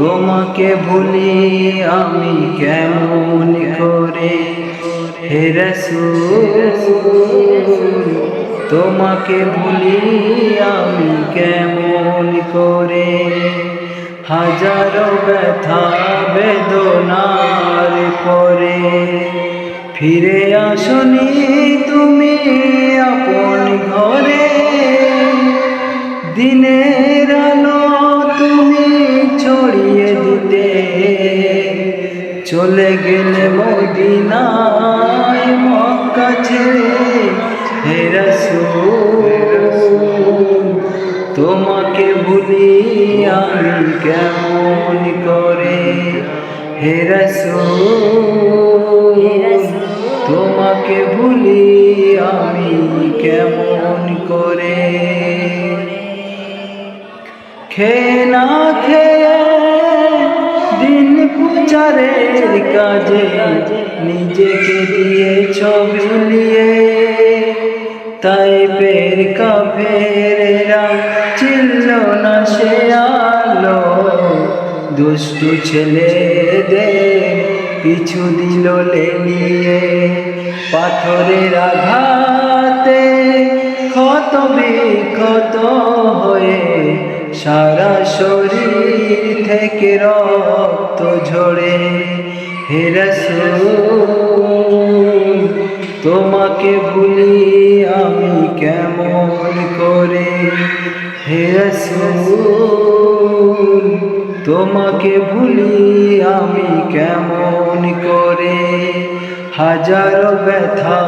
তোমাকে ভুলি আমি কেমন করে? হে তোমাকে ভুলি আমি কেমন করে? হাজারো ব্যথা বেদনার পরে ফিরে আসনি তুমি চলে গেলে মদিনায় মক্কা ছেড়ে হে তোমাকে ভুলি আমি কেমন করে? হে তোমাকে ভুলি আমি কেমন করে? খেয়ে না খেয়ে প্রচারের কাজে নিজেকে দিয়ে ছবিলিয়ে তাই পের কাফেরা চিল্ল না সে আলো। দুষ্টু ছেলেদের পিছু দিল লেলিয়ে, পাথরের আঘাতে ক্ষত বিক্ষত হয়ে সারা শরীর থেকে রক্ত ঝরে হে রাসূল, তোমাকে ভুলি আমি কেমন করে? হে রাসূল, তোমাকে ভুলি আমি কেমন করে? হাজারো ব্যথা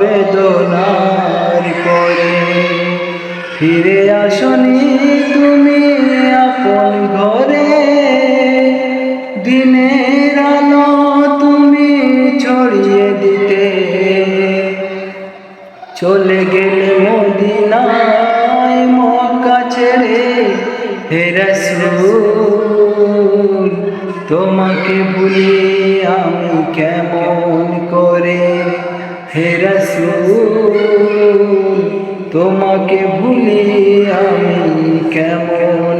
বেদনার করে ফিরে আসনি আলো তুমি ছড়িয়ে দিতে। চলে গেলে মদিনায় মক্কা ছেড়ে হে রাসূল, তোমাকে ভুলি আমি কেমন করে? হে রাসূল, তোমাকে ভুলি আমি কেমন